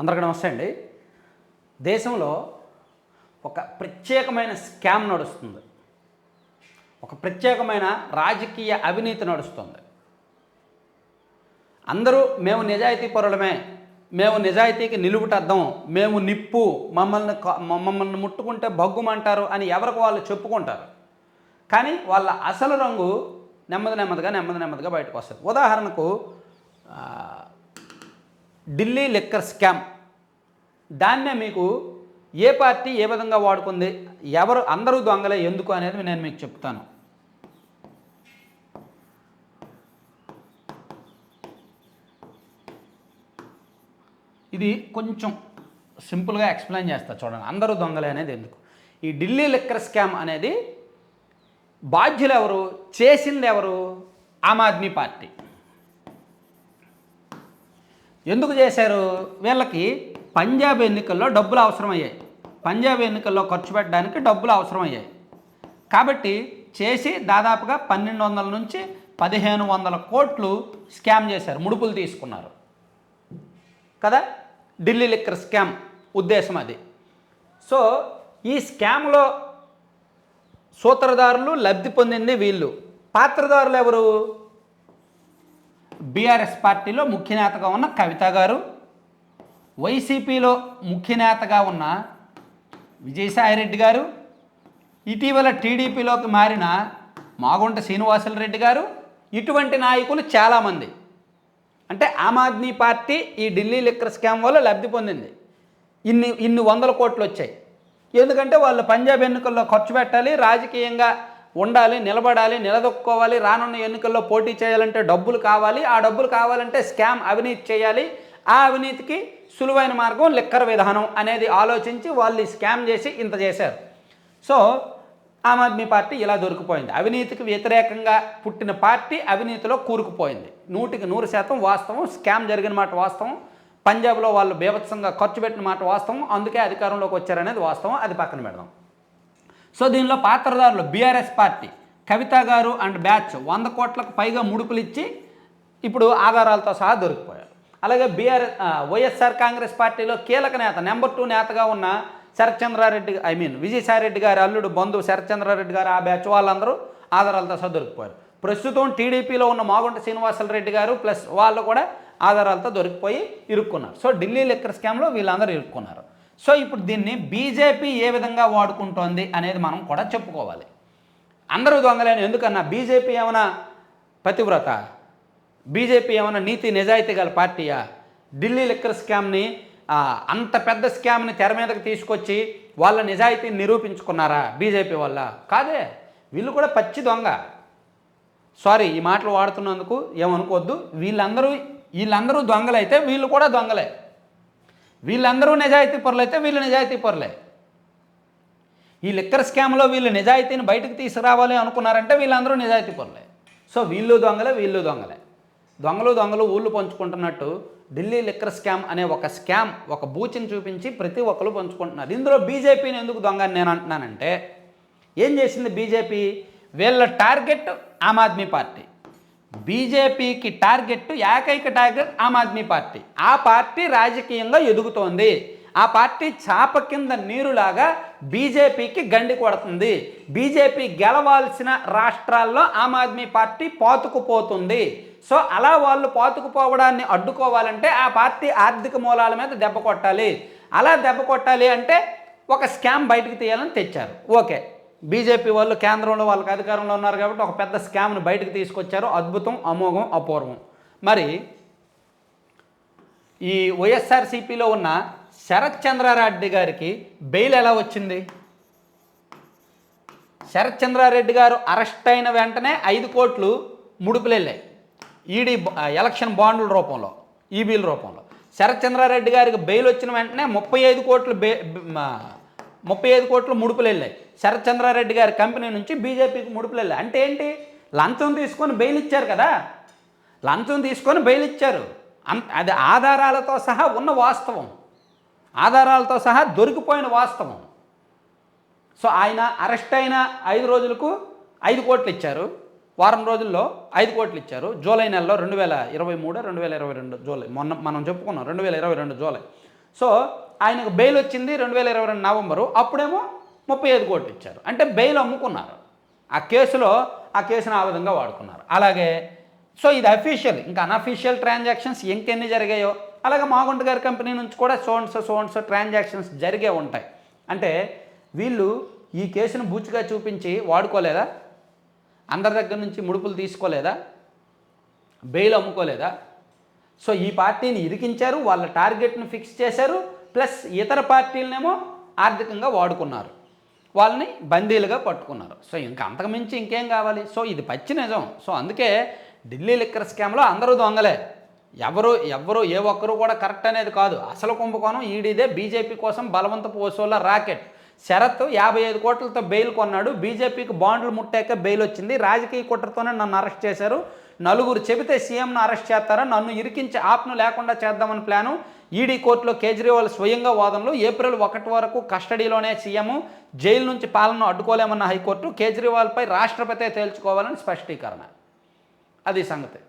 అందరికీ నమస్తే అండి. దేశంలో ఒక ప్రత్యేకమైన స్కామ్ నడుస్తుంది. ఒక ప్రత్యేకమైన రాజకీయ అవినీతి నడుస్తుంది. అందరూ మేము నిజాయితీ పరులమే మేము నిజాయితీకి నిలువుటద్దాం మేము నిప్పు మమ్మల్ని మమ్మల్ని ముట్టుకుంటే భగ్గుమంటారు అని ఎవరికి వాళ్ళు చెప్పుకుంటారు. కానీ వాళ్ళ అసలు రంగు నెమ్మది నెమ్మదిగా నెమ్మది నెమ్మదిగా బయటకు వస్తుంది. ఉదాహరణకు ఢిల్లీ లిక్కర్ స్కామ్. దాన్నే మీకు ఏ పార్టీ ఏ విధంగా వాడుకుంది ఎవరు అందరూ దొంగలే ఎందుకు అనేది నేను మీకు చెప్తాను. ఇది కొంచెం సింపుల్గా ఎక్స్ప్లెయిన్ చేస్తా చూడండి అందరూ దొంగలే అనేది ఎందుకు? ఈ ఢిల్లీ లిక్కర్ స్కామ్ అనేది బాధ్యులు ఎవరు చేసింది ఎవరు? ఆమ్ ఆద్మీ పార్టీ. ఎందుకు చేశారు? వీళ్ళకి పంజాబ్ ఎన్నికల్లో డబ్బులు అవసరమయ్యాయి. పంజాబ్ ఎన్నికల్లో ఖర్చు పెట్టడానికి డబ్బులు అవసరమయ్యాయి. కాబట్టి చేసి దాదాపుగా పన్నెండు వందల నుంచి పదిహేను వందల కోట్లు స్కామ్ చేశారు. ముడుపులు తీసుకున్నారు. కదా? ఢిల్లీ లిక్కర్ స్కామ్ ఉద్దేశం అది. సో ఈ స్కామ్లో సూత్రధారులు లబ్ధి పొందింది వీళ్ళు. పాత్రదారులు ఎవరు? బీఆర్ఎస్ పార్టీలో ముఖ్య నేతగా ఉన్న కవిత గారు వైసీపీలో ముఖ్య నేతగా ఉన్న విజయసాయిరెడ్డి గారు ఇటీవల టీడీపీలోకి మారిన మాగుంట శ్రీనివాసులరెడ్డి గారు ఇటువంటి నాయకులు చాలామంది. అంటే ఆమ్ ఆద్మీ పార్టీ ఈ ఢిల్లీ లిక్కర్ స్కామ్ వల్ల లబ్ధి పొందింది. ఇన్ని ఇన్ని వందల కోట్లు వచ్చాయి. ఎందుకంటే వాళ్ళు పంజాబ్ ఎన్నికల్లో ఖర్చు పెట్టాలి రాజకీయంగా ఉండాలి నిలబడాలి నిలదొక్కోవాలి రానున్న ఎన్నికల్లో పోటీ చేయాలంటే డబ్బులు కావాలి ఆ డబ్బులు కావాలంటే స్కామ్ అవినీతి చేయాలి. ఆ అవినీతికి సులువైన మార్గం లిక్కర్ విధానం అనేది ఆలోచించి వాళ్ళు స్కామ్ చేసి ఇంత చేశారు. సో ఆమ్ ఆద్మీ పార్టీ ఇలా దొరికిపోయింది. అవినీతికి వ్యతిరేకంగా పుట్టిన పార్టీ అవినీతిలో కూరుకుపోయింది. నూటికి నూరు శాతం వాస్తవం స్కామ్ జరిగిన మాట వాస్తవం పంజాబ్లో వాళ్ళు బీభత్సంగా ఖర్చు పెట్టిన మాట వాస్తవం అందుకే అధికారంలోకి వచ్చారనేది వాస్తవం అది పక్కన పెడదాం. సో దీనిలో పాత్రదారులు బీఆర్ఎస్ పార్టీ కవిత గారు అండ్ బ్యాచ్ వంద కోట్లకు పైగా ముడుపులు ఇచ్చి ఇప్పుడు ఆధారాలతో సహా దొరికిపోయారు. అలాగే బీఆర్ వైఎస్ఆర్ కాంగ్రెస్ పార్టీలో కీలక నేత నెంబర్ టూ నేతగా ఉన్న శరత్చంద్రారెడ్డి ఐ మీన్ విజయసాయిరెడ్డి గారి అల్లుడు బంధువు శరత్చంద్రారెడ్డి గారు ఆ బ్యాచ్ వాళ్ళందరూ ఆధారాలతో సహా దొరికిపోయారు. ప్రస్తుతం టీడీపీలో ఉన్న మాగుంట శ్రీనివాసరెడ్డి గారు ప్లస్ వాళ్ళు కూడా ఆధారాలతో దొరికిపోయి ఇరుక్కున్నారు. సో ఢిల్లీ లెక్కర్ స్కామ్లో వీళ్ళందరూ ఇరుక్కున్నారు. సో ఇప్పుడు దీన్ని బీజేపీ ఏ విధంగా వాడుకుంటోంది అనేది మనం కూడా చెప్పుకోవాలి. అందరూ దొంగలేని ఎందుకన్నా బీజేపీ ఏమైనా పతివ్రత బీజేపీ ఏమైనా నీతి నిజాయితీ గల పార్టీయా? ఢిల్లీ లిక్కర్ స్కామ్ని అంత పెద్ద స్కామ్ని తెర మీదకి తీసుకొచ్చి వాళ్ళ నిజాయితీని నిరూపించుకున్నారా బీజేపీ వల్ల కాదే. వీళ్ళు కూడా పచ్చి దొంగ. సారీ ఈ మాటలు వాడుతున్నందుకు ఏమనుకోవద్దు. వీళ్ళందరూ వీళ్ళందరూ దొంగలైతే వీళ్ళు కూడా దొంగలే. వీళ్ళందరూ నిజాయితీ పరులైతే వీళ్ళు నిజాయితీ పరులే. ఈ లిక్కర్ స్కామ్లో వీళ్ళు నిజాయితీని బయటకు తీసుకురావాలి అనుకున్నారంటే వీళ్ళందరూ నిజాయితీ పరులే. సో వీళ్ళు దొంగలే వీళ్ళు దొంగలే. దొంగలు దొంగలు ఊళ్ళు పంచుకుంటున్నట్టు ఢిల్లీ లిక్కర్ స్కామ్ అనే ఒక స్కామ్ ఒక బూచిని చూపించి ప్రతి ఒక్కరు పంచుకుంటున్నారు. ఇందులో బీజేపీని ఎందుకు దొంగ అని నేను అంటున్నానంటే ఏం చేసింది బీజేపీ? వీళ్ళ టార్గెట్ ఆమ్ ఆద్మీ పార్టీ. బీజేపీకి టార్గెట్ ఏకైక టార్గెట్ ఆమ్ ఆద్మీ పార్టీ. ఆ పార్టీ రాజకీయంగా ఎదుగుతోంది. ఆ పార్టీ చాప కింద నీరులాగా బీజేపీకి గండి కొడుతుంది. బీజేపీ గెలవాల్సిన రాష్ట్రాల్లో ఆమ్ ఆద్మీ పార్టీ పాతుకుపోతుంది. సో అలా వాళ్ళు పాతుకుపోవడాన్ని అడ్డుకోవాలంటే ఆ పార్టీ ఆర్థిక మూలాల మీద దెబ్బ కొట్టాలి. అలా దెబ్బ కొట్టాలి అంటే ఒక స్కామ్ బయటకు తీయాలని తెచ్చారు. ఓకే. బీజేపీ వాళ్ళు కేంద్రంలో వాళ్ళకి అధికారంలో ఉన్నారు కాబట్టి ఒక పెద్ద స్కామ్ను బయటకు తీసుకొచ్చారు. అద్భుతం అమోఘం అపూర్వం. మరి ఈ వైఎస్ఆర్సీపీలో ఉన్న శరత్ చంద్రారెడ్డి గారికి బెయిల్ ఎలా వచ్చింది? శరత్ చంద్రారెడ్డి గారు అరెస్ట్ అయిన వెంటనే ఐదు కోట్లు ముడుపులెళ్ళాయి. ఈడీ ఎలక్షన్ బాండ్ల రూపంలో ఈబీల రూపంలో. శరత్ చంద్రారెడ్డి గారికి బెయిల్ వచ్చిన వెంటనే ముప్పై ఐదు కోట్లు బే మా- ముప్పై ఐదు కోట్లు ముడుపులు వెళ్ళాయి శరత్ చంద్రారెడ్డి గారి కంపెనీ నుంచి బీజేపీకి ముడుపులు వెళ్ళాయి అంటే ఏంటి? లంచం తీసుకొని బెయిల్ ఇచ్చారు కదా. లంచం తీసుకొని బెయిల్ ఇచ్చారు. అది ఆధారాలతో సహా ఉన్న వాస్తవం. ఆధారాలతో సహా దొరికిపోయిన వాస్తవం. సో ఆయన అరెస్ట్ అయిన ఐదు రోజులకు ఐదు కోట్లు ఇచ్చారు. వారం రోజుల్లో ఐదు కోట్లు ఇచ్చారు. జూలై నెలలో రెండు వేల ఇరవై మూడు రెండు వేల ఇరవై రెండు జూలై మొన్న మనం చెప్పుకున్నాం రెండు వేల ఇరవై రెండు జూలై. సో ఆయనకు బెయిల్ వచ్చింది రెండు వేల ఇరవై రెండు నవంబరు. అప్పుడేమో ముప్పై ఐదు కోట్లు ఇచ్చారు. అంటే బెయిల్ అమ్ముకున్నారు. ఆ కేసులో ఆ కేసును ఆ విధంగా వాడుకున్నారు. అలాగే సో ఇది అఫీషియల్ ఇంకా అనఫీషియల్ ట్రాన్సాక్షన్స్ ఇంకెన్ని జరిగాయో అలాగే మాగుంట గారి కంపెనీ నుంచి కూడా సోన్స్ సోన్స్ ట్రాన్సాక్షన్స్ జరిగే ఉంటాయి. అంటే వీళ్ళు ఈ కేసును బూచిగా చూపించి వాడుకోలేదా? అందరి దగ్గర నుంచి ముడుపులు తీసుకోలేదా? బెయిల్ అమ్ముకోలేదా? సో ఈ పార్టీని ఇరికించారు వాళ్ళ టార్గెట్ను ఫిక్స్ చేశారు ప్లస్ ఇతర పార్టీలనేమో ఆర్థికంగా వాడుకున్నారు. వాళ్ళని బందీలుగా పట్టుకున్నారు. సో ఇంకా అంతకుమించి ఇంకేం కావాలి? సో ఇది పచ్చి నిజం. సో అందుకే ఢిల్లీ లిక్కర్ స్కామ్లో అందరూ దొంగలే. ఎవరు ఎవరు ఏ ఒక్కరు కూడా కరెక్ట్ అనేది కాదు. అసలు కుంభకోణం ఈడీదే బీజేపీ కోసం బలవంతపు వసూళ్ళ రాకెట్. శరత్ యాభై ఐదు కోట్లతో బెయిల్ కొన్నాడు. బీజేపీకి బాండ్లు ముట్టాక బెయిల్ వచ్చింది. రాజకీయ కుట్రతోనే నన్ను అరెస్ట్ చేశారు. నలుగురు చెబితే సీఎంను అరెస్ట్ చేస్తారా? నన్ను ఇరికించి ఆప్ను లేకుండా చేద్దామని ప్లాను. ఈడీ కోర్టులో కేజ్రీవాల్ స్వయంగా వాదనలో. ఏప్రిల్ ఒకటి వరకు కస్టడీలోనే సీఎం. జైలు నుంచి పాలన అడ్డుకోలేమన్న హైకోర్టు కేజ్రీవాల్పై రాష్ట్రపతే తేల్చుకోవాలని స్పష్టీకరణ. అది సంగతి.